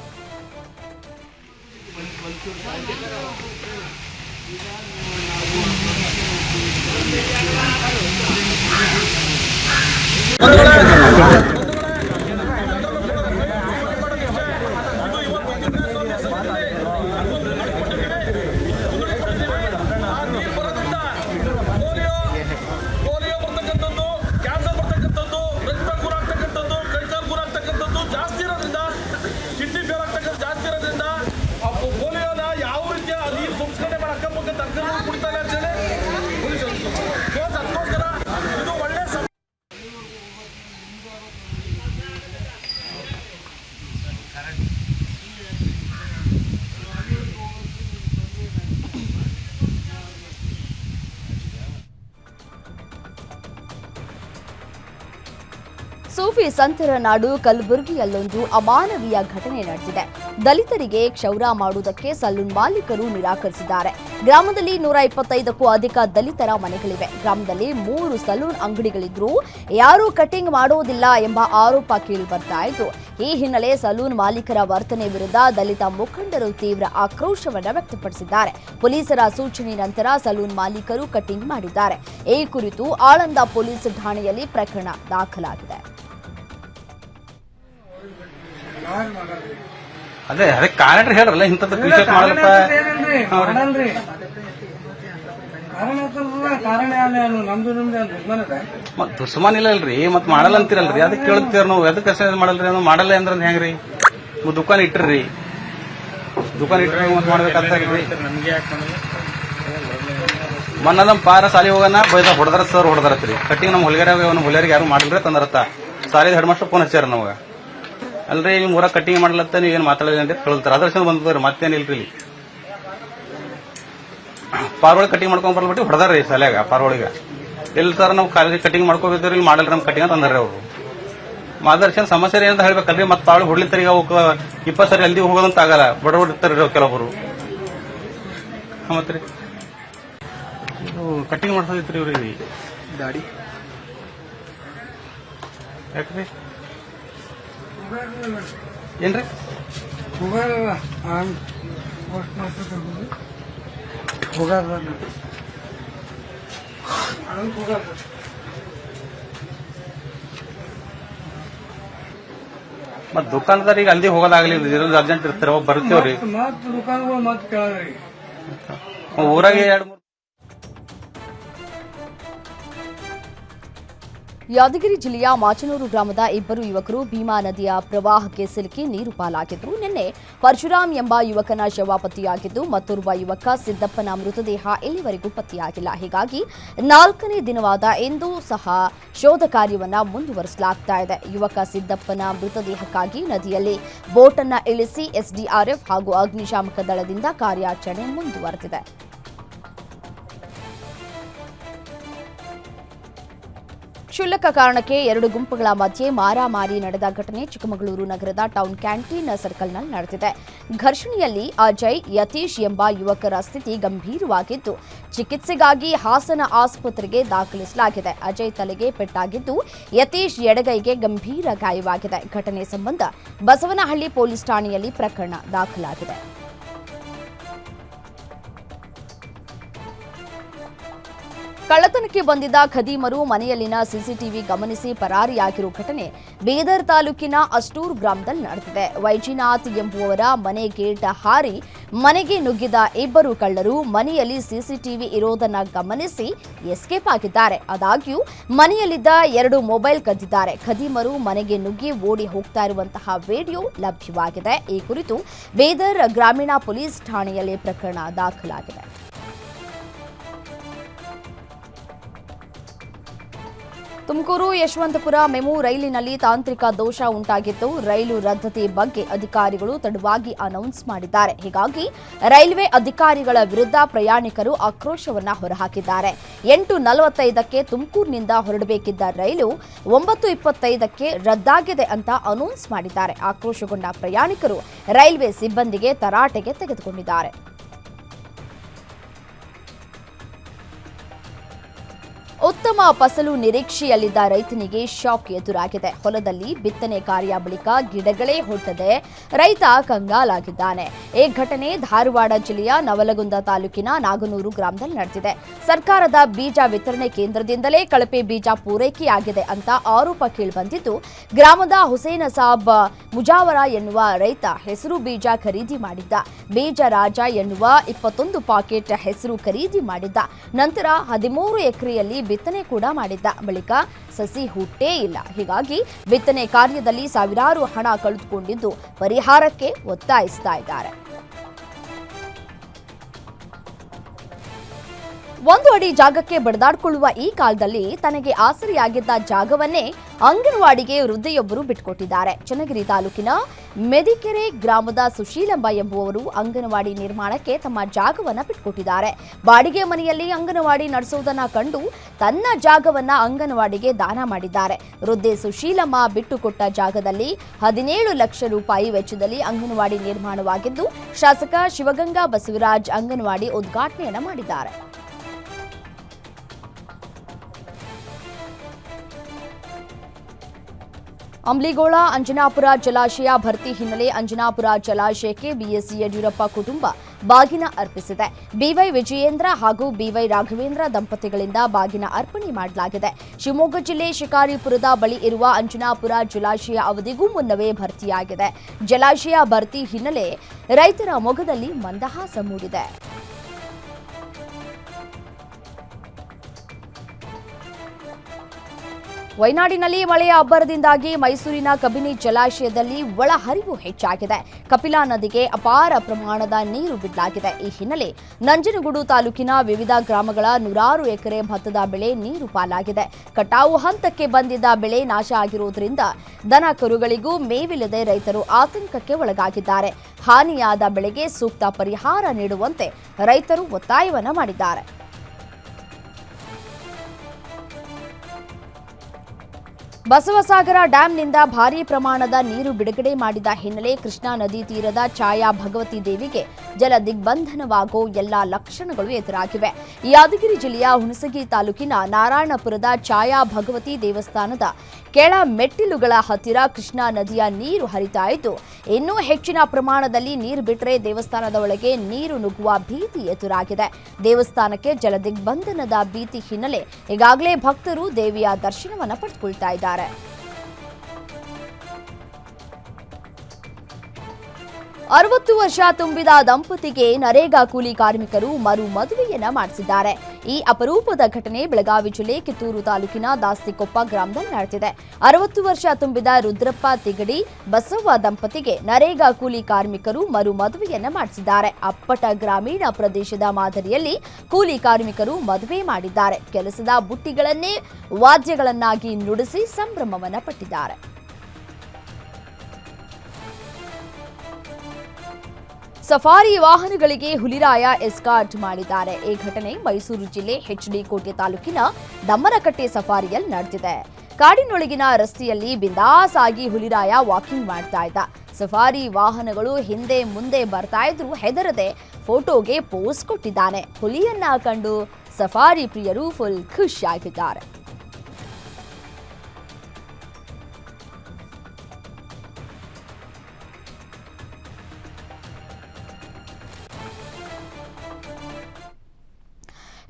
ಸೂಫಿ ಸಂತರ ನಾಡು ಕಲಬುರಗಿಯಲ್ಲೊಂದು ಅಮಾನವೀಯ ಘಟನೆ ನಡೆದಿದೆ. ದಲಿತರಿಗೆ ಕ್ಷೌರ ಮಾಡುವುದಕ್ಕೆ ಸಲೂನ್ ಮಾಲೀಕರು ನಿರಾಕರಿಸಿದ್ದಾರೆ. ಗ್ರಾಮದಲ್ಲಿ ನೂರ ಇಪ್ಪತ್ತೈದಕ್ಕೂ ಅಧಿಕ ದಲಿತರ ಮನೆಗಳಿವೆ. ಗ್ರಾಮದಲ್ಲಿ ಮೂರು ಸಲೂನ್ ಅಂಗಡಿಗಳಿದ್ರೂ ಯಾರೂ ಕಟಿಂಗ್ ಮಾಡುವುದಿಲ್ಲ ಎಂಬ ಆರೋಪ ಕೇಳಿಬರ್ತಾ ಇತ್ತು. ಈ ಹಿನ್ನೆಲೆ ಸಲೂನ್ ಮಾಲೀಕರ ವರ್ತನೆ ವಿರುದ್ಧ ದಲಿತ ಮುಖಂಡರು ತೀವ್ರ ಆಕ್ರೋಶವನ್ನು ವ್ಯಕ್ತಪಡಿಸಿದ್ದಾರೆ. ಪೊಲೀಸರ ಸೂಚನೆ ನಂತರ ಸಲೂನ್ ಮಾಲೀಕರು ಕಟಿಂಗ್ ಮಾಡಿದ್ದಾರೆ. ಈ ಕುರಿತು ಆಳಂದ ಪೊಲೀಸ್ ಠಾಣೆಯಲ್ಲಿ ಪ್ರಕರಣ ದಾಖಲಾಗಿದೆ. ಅದೇ ಅದೇ ಕಾರಣ ಹೇಳ್ರಲ್ಲ ಇಂಥದ್ದು ಪಿಕ್ಚರ್ ಮಾಡಲಪ್ಪ ಮಾಡಲ್ರಿ. ಕಾರಣ ಕಾರಣ ಏನು ನಮ್ದು ನಿಮ್ದು ಇಲ್ಲ ಅಲ್ರಿ ಮತ್ ಮಾಡಲ್ಲ ಅಂತೀರಲ್ರಿ ಅದಕ್ಕೆ ಕೇಳ್ತೀರ ನಾವು? ಎದಕ್ಕೆ ಕಷ್ಟ ಮಾಡಲ್ರಿ ಅದು ಮಾಡಲ್ಲ ಅಂದ್ರೆ ಹೆಂಗ್ರಿ? ನೀವು ದುಕಾನ್ ಇಟ್ಟ್ರಿ ದುಕಾನ್ ಇಟ್ಟ್ರಿ ಮತ್ ಮಾಡ್ಬೇಕಾಗ್ತಾರ್ರಿ ಮೊನ್ನ ನಮ್ ಪಾರ ಸಾಲಿ ಹೋಗನ ಬೈದ ಹೊಡೆದ್ರ ಸರ್ ಹೊಡೆದ್ರತ್ರಿ. ಕಟ್ಟಿಂಗ್ ನಮ್ಮ ಹೊಲಿಗಾರ ಅವ್ನ ಯಾರು ಮಾಡಿಲ್ರಿ ತಂದರತ್ತ. ಸಾಲಿದ ಹೆಡ್ ಮಾಸ್ಟರ್ ಫೋನ್ ಹಚ್ಚಾರ ನಮಗ. ಅಲ್ರಿ ನಿಮ್ ಊರಾಗ ಕಟ್ಟಿಂಗ್ ಮಾಡ್ಲತ್ತ ನೀವ್ ಏನ್ ಮಾತಾಡಿದ್ರಿ ಅಂತ ಕೇಳ್ತಾರೆ ಅದ್ರ ಬಂದ್ರಿ ಮತ್ತೇನಿಲ್ರಿ ಇಲ್ಲಿ. ಪಾರ್ವಳಿ ಕಟಿಂಗ್ ಮಾಡ್ಕೊಂಡ್ ಬರ್ಬಿಟ್ಟು ಹೊಡೆದಾರ್ರಿ ಸಲ್ಯಾಗ ಪಾರ್ವಳಿಗ. ಇಲ್ಲಿ ಸರ್ ನಾವು ಕಾಲೇಜ್ ಕಟಿಂಗ್ ಮಾಡ್ಕೋಬೇಕ್ರಿ ಇಲ್ಲಿ ಮಾಡಲ್ರಿ ನಮ್ ಕಟಿಂಗ್ ಅಂತ ಅಂದಾರ್ರಿ ಅವರು. ಮಾದರ್ಶನ ಸಮಸ್ಯೆ ಏನಂತ ಹೇಳ್ಬೇಕಲ್ರಿ ಮತ್ತೆ ಪಾವಳಿ ಹೊಡ್ಲಿತ್ತರಿಗೆ ಅವಕ್ಕೆ ಅವಕ್ಕ ಇಪ್ಪತ್ತು ಸರಿ ಅಲ್ದಿ ಹೋಗೋದಂತ ಆಗಲ್ಲ ಬಡ ಹೊಡಿತಾರ್ರಿ ಕೆಲವೊಬ್ರು ಹಾ, ಮತ್ರಿ ಕಟ್ಟಿಂಗ್ ಕಟಿಂಗ್ ಮಾಡ್ಸೋದಿತ್ರಿ ಇವ್ರಿಗೆ ಗಾಡಿ ಯಾಕ್ರಿ? ಏನ್ರಿ? ಹೋಗಲ್ಲ ಈಗ ಮತ್ ದುಕಾನದಾರಿಗೆ ಅಲ್ದಿ ಹೋಗೋದಾಗ್ಲಿ ಇರೋದು ಅರ್ಜೆಂಟ್ ಇರ್ತಾರೆ ಹೋಗಿ ಬರ್ತೇವ್ರಿ. ಮತ್ತೆ ದುಕಾನ್ಗಳು ಕೇಳದ್ರಿ. ಊರಾಗೆ ಎರಡು ಯಾದಗಿರಿ ಜಿಲ್ಲೆಯ ಮಾಚನೂರು ಗ್ರಾಮದ ಇಬ್ಬರು ಯುವಕರು ಭೀಮಾ ನದಿಯ ಪ್ರವಾಹಕ್ಕೆ ಸಿಲುಕಿ ನೀರು ಪಾಲಾಗಿದ್ರು. ನಿನ್ನೆ ಪರಶುರಾಮ್ ಎಂಬ ಯುವಕನ ಶವ ಪತ್ತೆಯಾಗಿದ್ದು ಮತ್ತೋರ್ವ ಯುವಕ ಸಿದ್ದಪ್ಪನ ಮೃತದೇಹ ಇಲ್ಲಿವರೆಗೂ ಪತ್ತೆಯಾಗಿಲ್ಲ. ಹೀಗಾಗಿ ನಾಲ್ಕನೇ ದಿನವಾದ ಇಂದು ಸಹ ಶೋಧ ಕಾರ್ಯವನ್ನ ಮುಂದುವರಿಸಲಾಗ್ತಾ ಇದೆ. ಯುವಕ ಸಿದ್ದಪ್ಪನ ಮೃತದೇಹಕ್ಕಾಗಿ ನದಿಯಲ್ಲಿ ಬೋಟನ್ನ ಇಳಿಸಿ ಎಸ್ಡಿಆರ್ಎಫ್ ಹಾಗೂ ಅಗ್ನಿಶಾಮಕ ದಳದಿಂದ ಕಾರ್ಯಾಚರಣೆ ಮುಂದುವರೆದಿದೆ. ಕ್ಷುಲ್ಲಕ ಕಾರಣಕ್ಕೆ ಎರಡು ಗುಂಪುಗಳ ಮಧ್ಯೆ ಮಾರಾಮಾರಿ ನಡೆದ ಘಟನೆ ಚಿಕ್ಕಮಗಳೂರು ನಗರದ ಟೌನ್ ಕ್ಯಾಂಟೀನ್ ಸರ್ಕಲ್ನಲ್ಲಿ ನಡೆದಿದೆ. ಘರ್ಷಣೆಯಲ್ಲಿ ಅಜಯ್, ಯತೀಶ್ ಎಂಬ ಯುವಕರ ಸ್ಥಿತಿ ಗಂಭೀರವಾಗಿದ್ದು, ಚಿಕಿತ್ಸೆಗಾಗಿ ಹಾಸನ ಆಸ್ಪತ್ರೆಗೆ ದಾಖಲಿಸಲಾಗಿದೆ. ಅಜಯ್ ತಲೆಗೆ ಪೆಟ್ಟಾಗಿದ್ದು, ಯತೀಶ್ ಎಡಗೈಗೆ ಗಂಭೀರ ಗಾಯವಾಗಿದೆ. ಘಟನೆ ಸಂಬಂಧ ಬಸವನಹಳ್ಳಿ ಪೊಲೀಸ್ ಠಾಣೆಯಲ್ಲಿ ಪ್ರಕರಣ ದಾಖಲಾಗಿದೆ. ಕಳ್ಳತನಕ್ಕೆ ಬಂದಿದ್ದ ಖದೀಮರು ಮನೆಯಲ್ಲಿನ ಸಿಸಿಟಿವಿ ಗಮನಿಸಿ ಪರಾರಿಯಾಗಿರುವ ಘಟನೆ ಬೀದರ್ ತಾಲೂಕಿನ ಅಷ್ಟೂರ್ ಗ್ರಾಮದಲ್ಲಿ ನಡೆದಿದೆ. ವೈಜಿನಾಥ್ ಎಂಬುವವರ ಮನೆ ಗೇಟ್ ಹಾರಿ ಮನೆಗೆ ನುಗ್ಗಿದ ಇಬ್ಬರು ಕಳ್ಳರು ಮನೆಯಲ್ಲಿ ಸಿಸಿಟಿವಿ ಇರೋದನ್ನ ಗಮನಿಸಿ ಎಸ್ಕೇಪ್ ಆಗಿದ್ದಾರೆ. ಆದಾಗ್ಯೂ, ಮನೆಯಲ್ಲಿದ್ದ ಎರಡು ಮೊಬೈಲ್ ಕದ್ದಿದ್ದಾರೆ. ಖದೀಮರು ಮನೆಗೆ ನುಗ್ಗಿ ಓಡಿ ಹೋಗ್ತಾ ಇರುವಂತಹ ವಿಡಿಯೋ ಲಭ್ಯವಾಗಿದೆ. ಈ ಕುರಿತು ಬೇದರ್ ಗ್ರಾಮೀಣ ಪೊಲೀಸ್ ಠಾಣೆಯಲ್ಲಿ ಪ್ರಕರಣ ದಾಖಲಾಗಿದೆ. ತುಮಕೂರು ಯಶವಂತಪುರ ಮೆಮು ರೈಲಿನಲ್ಲಿ ತಾಂತ್ರಿಕ ದೋಷ ಉಂಟಾಗಿದ್ದು ರೈಲು ರದ್ದತಿ ಬಗ್ಗೆ ಅಧಿಕಾರಿಗಳು ತಡವಾಗಿ ಅನೌನ್ಸ್ ಮಾಡಿದ್ದಾರೆ. ಹೀಗಾಗಿ ರೈಲ್ವೆ ಅಧಿಕಾರಿಗಳ ವಿರುದ್ಧ ಪ್ರಯಾಣಿಕರು ಆಕ್ರೋಶವನ್ನ ಹೊರಹಾಕಿದ್ದಾರೆ. ಎಂಟು ನಲವತ್ತೈದಕ್ಕೆ ತುಮಕೂರಿನಿಂದ ಹೊರಡಬೇಕಿದ್ದ ರೈಲು ಒಂಬತ್ತು ಇಪ್ಪತ್ತೈದಕ್ಕೆ ರದ್ದಾಗಿದೆ ಅಂತ ಅನೌನ್ಸ್ ಮಾಡಿದ್ದಾರೆ. ಆಕ್ರೋಶಗೊಂಡ ಪ್ರಯಾಣಿಕರು ರೈಲ್ವೆ ಸಿಬ್ಬಂದಿಗೆ ತರಾಟೆಗೆ ತೆಗೆದುಕೊಂಡಿದ್ದಾರೆ. ಉತ್ತಮ ಫಸಲು ನಿರೀಕ್ಷೆಯಲ್ಲಿದ್ದ ರೈತನಿಗೆ ಶಾಕ್ ಎದುರಾಗಿದೆ. ಹೊಲದಲ್ಲಿ ಬಿತ್ತನೆ ಕಾರ್ಯ ಬಳಿಕ ಗಿಡಗಳೇ ಹುಟ್ಟದೆ. ರೈತ ಕಂಗಾಲಾಗಿದ್ದಾನೆ. ಈ ಘಟನೆ ಧಾರವಾಡ ಜಿಲ್ಲೆಯ ನವಲಗುಂದ ತಾಲೂಕಿನ ನಾಗನೂರು ಗ್ರಾಮದಲ್ಲಿ ನಡೆದಿದೆ. ಸರ್ಕಾರದ ಬೀಜ ವಿತರಣೆ ಕೇಂದ್ರದಿಂದಲೇ ಕಳಪೆ ಬೀಜ ಪೂರೈಕೆಯಾಗಿದೆ ಅಂತ ಆರೋಪ ಕೇಳಿಬಂದಿದ್ದು, ಗ್ರಾಮದ ಹುಸೇನ ಸಾಬ್ ಮುಜಾವರ ಎನ್ನುವ ರೈತ ಹೆಸರು ಬೀಜ ಖರೀದಿ ಮಾಡಿದ್ದ. ಬೀಜ ರಾಜ ಎನ್ನುವ ಇಪ್ಪತ್ತೊಂದು ಪಾಕೆಟ್ ಹೆಸರು ಖರೀದಿ ಮಾಡಿದ್ದ. ನಂತರ ಹದಿಮೂರು ಎಕರೆಯಲ್ಲಿ ಬಿತ್ತನೆ ಕೂಡ ಮಾಡಿದ್ದ ಬಳಿಕ ಸಸಿ ಹುಟ್ಟೇ ಇಲ್ಲ. ಹೀಗಾಗಿ ಬಿತ್ತನೆ ಕಾರ್ಯದಲ್ಲಿ ಸಾವಿರಾರು ಹಣ ಕಳೆದುಕೊಂಡಿದ್ದು ಪರಿಹಾರಕ್ಕೆ ಒತ್ತಾಯಿಸ್ತಾ ಇದ್ದಾರೆ. ಒಂದು ಅಡಿ ಜಾಗಕ್ಕೆ ಬಡಿದಾಡ್ಕೊಳ್ಳುವ ಈ ಕಾಲದಲ್ಲಿ ತನಗೆ ಆಸರೆಯಾಗಿದ್ದ ಜಾಗವನ್ನೇ ಅಂಗನವಾಡಿಗೆ ವೃದ್ಧೆಯೊಬ್ಬರು ಬಿಟ್ಕೊಟ್ಟಿದ್ದಾರೆ. ಚನ್ನಗಿರಿ ತಾಲೂಕಿನ ಮೆದಿಕೆರೆ ಗ್ರಾಮದ ಸುಶೀಲಂಬ ಎಂಬುವವರು ಅಂಗನವಾಡಿ ನಿರ್ಮಾಣಕ್ಕೆ ತಮ್ಮ ಜಾಗವನ್ನ ಬಿಟ್ಕೊಟ್ಟಿದ್ದಾರೆ. ಬಾಡಿಗೆ ಮನೆಯಲ್ಲಿ ಅಂಗನವಾಡಿ ನಡೆಸುವುದನ್ನ ಕಂಡು ತನ್ನ ಜಾಗವನ್ನ ಅಂಗನವಾಡಿಗೆ ದಾನ ಮಾಡಿದ್ದಾರೆ. ವೃದ್ಧೆ ಸುಶೀಲಮ್ಮ ಬಿಟ್ಟುಕೊಟ್ಟ ಜಾಗದಲ್ಲಿ ಹದಿನೇಳು ಲಕ್ಷ ರೂಪಾಯಿ ವೆಚ್ಚದಲ್ಲಿ ಅಂಗನವಾಡಿ ನಿರ್ಮಾಣವಾಗಿದ್ದು, ಶಾಸಕ ಶಿವಗಂಗಾ ಬಸವರಾಜ್ ಅಂಗನವಾಡಿ ಉದ್ಘಾಟನೆಯನ್ನ ಮಾಡಿದ್ದಾರೆ. ಅಂಬ್ಲಿಗೋಳ, ಅಂಜನಾಪುರ ಜಲಾಶಯ ಭರ್ತಿ ಹಿನ್ನೆಲೆ ಅಂಜನಾಪುರ ಜಲಾಶಯಕ್ಕೆ ಬಿಎಸ್ ಯಡಿಯೂರಪ್ಪ ಕುಟುಂಬ ಬಾಗಿನ ಅರ್ಪಿಸಿದೆ. ಬಿವೈ ವಿಜಯೇಂದ್ರ ಹಾಗೂ ಬಿವೈ ರಾಘವೇಂದ್ರ ದಂಪತಿಗಳಿಂದ ಬಾಗಿನ ಅರ್ಪಣೆ ಮಾಡಲಾಗಿದೆ. ಶಿವಮೊಗ್ಗ ಜಿಲ್ಲೆ ಶಿಕಾರಿಪುರದ ಬಳಿ ಇರುವ ಅಂಜನಾಪುರ ಜಲಾಶಯ ಅವಧಿಗೂ ಮುನ್ನವೇ ಭರ್ತಿಯಾಗಿದೆ. ಜಲಾಶಯ ಭರ್ತಿ ಹಿನ್ನೆಲೆ ರೈತರ ಮೊಗದಲ್ಲಿ ಮಂದಹಾಸ ಮೂಡಿದೆ. ವಯನಾಡಿನಲ್ಲಿ ಮಳೆಯ ಅಬ್ಬರದಿಂದಾಗಿ ಮೈಸೂರಿನ ಕಬಿನಿ ಜಲಾಶಯದಲ್ಲಿ ಒಳಹರಿವು ಹೆಚ್ಚಾಗಿದೆ. ಕಪಿಲಾ ನದಿಗೆ ಅಪಾರ ಪ್ರಮಾಣದ ನೀರು ಬಿಡಲಾಗಿದೆ. ಈ ಹಿನ್ನೆಲೆ ನಂಜನಗೂಡು ತಾಲೂಕಿನ ವಿವಿಧ ಗ್ರಾಮಗಳ ನೂರಾರು ಎಕರೆ ಭತ್ತದ ಬೆಳೆ ನೀರು ಪಾಲಾಗಿದೆ. ಕಟಾವು ಹಂತಕ್ಕೆ ಬಂದಿದ್ದ ಬೆಳೆ ನಾಶ ಆಗಿರುವುದರಿಂದ ದನ ಕರುಗಳಿಗೂ ಮೇವಿಲ್ಲದೆ ರೈತರು ಆತಂಕಕ್ಕೆ ಒಳಗಾಗಿದ್ದಾರೆ. ಹಾನಿಯಾದ ಬೆಳೆಗೆ ಸೂಕ್ತ ಪರಿಹಾರ ನೀಡುವಂತೆ ರೈತರು ಒತ್ತಾಯವನ್ನು ಮಾಡಿದ್ದಾರೆ. ಬಸವಸಾಗರ ಡ್ಯಾಂನಿಂದ ಭಾರೀ ಪ್ರಮಾಣದ ನೀರು ಬಿಡುಗಡೆ ಮಾಡಿದ ಹಿನ್ನೆಲೆ ಕೃಷ್ಣಾ ನದಿ ತೀರದ ಛಾಯಾ ಭಗವತಿ ದೇವಿಗೆ ಜಲ ದಿಗ್ಬಂಧನವಾಗೋ ಎಲ್ಲಾ ಲಕ್ಷಣಗಳು ಎದುರಾಗಿವೆ. ಯಾದಗಿರಿ ಜಿಲ್ಲೆಯ ಹುಣಸಗಿ ತಾಲೂಕಿನ ನಾರಾಯಣಪುರದ ಛಾಯಾ ಭಗವತಿ ದೇವಸ್ಥಾನದ ಕೆಳ ಮೆಟ್ಟಿಲುಗಳ ಹತ್ತಿರ ಕೃಷ್ಣಾ ನದಿಯ ನೀರು ಹರಿತಾ ಇದ್ದು, ಇನ್ನೂ ಹೆಚ್ಚಿನ ಪ್ರಮಾಣದಲ್ಲಿ ನೀರು ಬಿಟ್ಟರೆ ದೇವಸ್ಥಾನದ ಒಳಗೆ ನೀರು ನುಗ್ಗುವ ಭೀತಿ ಎದುರಾಗಿದೆ. ದೇವಸ್ಥಾನಕ್ಕೆ ಜಲದಿಗ್ಬಂಧನದ ಭೀತಿ ಹಿನ್ನೆಲೆ ಈಗಾಗಲೇ ಭಕ್ತರು ದೇವಿಯ ದರ್ಶನವನ್ನು ಪಡೆದುಕೊಳ್ತಾ ಇದ್ದಾರೆ. ಅರವತ್ತು ವರ್ಷ ತುಂಬಿದ ದಂಪತಿಗೆ ನರೇಗಾ ಕೂಲಿ ಕಾರ್ಮಿಕರು ಮರು ಮದುವೆಯನ್ನ ಮಾಡಿಸಿದ್ದಾರೆ. ಈ ಅಪರೂಪದ ಘಟನೆ ಬೆಳಗಾವಿ ಜಿಲ್ಲೆ ಕಿತ್ತೂರು ತಾಲೂಕಿನ ದಾಸ್ತಿಕೊಪ್ಪ ಗ್ರಾಮದಲ್ಲಿ ನಡೆದಿದೆ. ಅರವತ್ತು ವರ್ಷ ತುಂಬಿದ ರುದ್ರಪ್ಪ ತಿಗಡಿ ಬಸವ್ವ ದಂಪತಿಗೆ ನರೇಗಾ ಕೂಲಿ ಕಾರ್ಮಿಕರು ಮರು ಮದುವೆಯನ್ನ ಮಾಡಿಸಿದ್ದಾರೆ. ಅಪ್ಪಟ ಗ್ರಾಮೀಣ ಪ್ರದೇಶದ ಮಾದರಿಯಲ್ಲಿ ಕೂಲಿ ಕಾರ್ಮಿಕರು ಮದುವೆ ಮಾಡಿದ್ದಾರೆ. ಕೆಲಸದ ಬುಟ್ಟಿಗಳನ್ನೇ ವಾದ್ಯಗಳನ್ನಾಗಿ ನುಡಿಸಿ ಸಂಭ್ರಮವನ್ನ ಪಟ್ಟಿದ್ದಾರೆ. ಸಫಾರಿ ವಾಹನಗಳಿಗೆ ಹುಲಿರಾಯ ಎಸ್ಕಾರ್ಟ್ ಮಾಡಿದ್ದಾರೆ. ಈ ಘಟನೆ ಮೈಸೂರು ಜಿಲ್ಲೆ ಹೆಚ್ಡಿ ಕೋಟೆ ತಾಲೂಕಿನ ದಮ್ಮರಕಟ್ಟೆ ಸಫಾರಿಯಲ್ಲಿ ನಡೆದಿದೆ. ಕಾಡಿನೊಳಗಿನ ರಸ್ತೆಯಲ್ಲಿ ಬಿಂದಾಸ್ ಆಗಿ ಹುಲಿರಾಯ ವಾಕಿಂಗ್ ಮಾಡ್ತಾ ಇದ್ದ. ಸಫಾರಿ ವಾಹನಗಳು ಹಿಂದೆ ಮುಂದೆ ಬರ್ತಾ ಇದ್ರು ಹೆದರದೆ ಫೋಟೋಗೆ ಪೋಸ್ ಕೊಟ್ಟಿದ್ದಾನೆ. ಹುಲಿಯನ್ನ ಕಂಡು ಸಫಾರಿ ಪ್ರಿಯರು ಫುಲ್ ಖುಷಿಯಾಗಿದ್ದಾರೆ.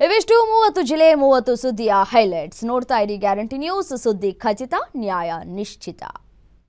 ಇವಿಷ್ಟು? ಮೂವತ್ತು ಜಿಲ್ಲೆ ಮೂವತ್ತು ಸುದ್ದಿಯ ಹೈಲೈಟ್ಸ್ ನೋಡ್ತಾ ಇರಿ. ಗ್ಯಾರಂಟಿ ನ್ಯೂಸ್ ಸುದ್ದಿ ಖಚಿತ ನ್ಯಾಯ ನಿಶ್ಚಿತ.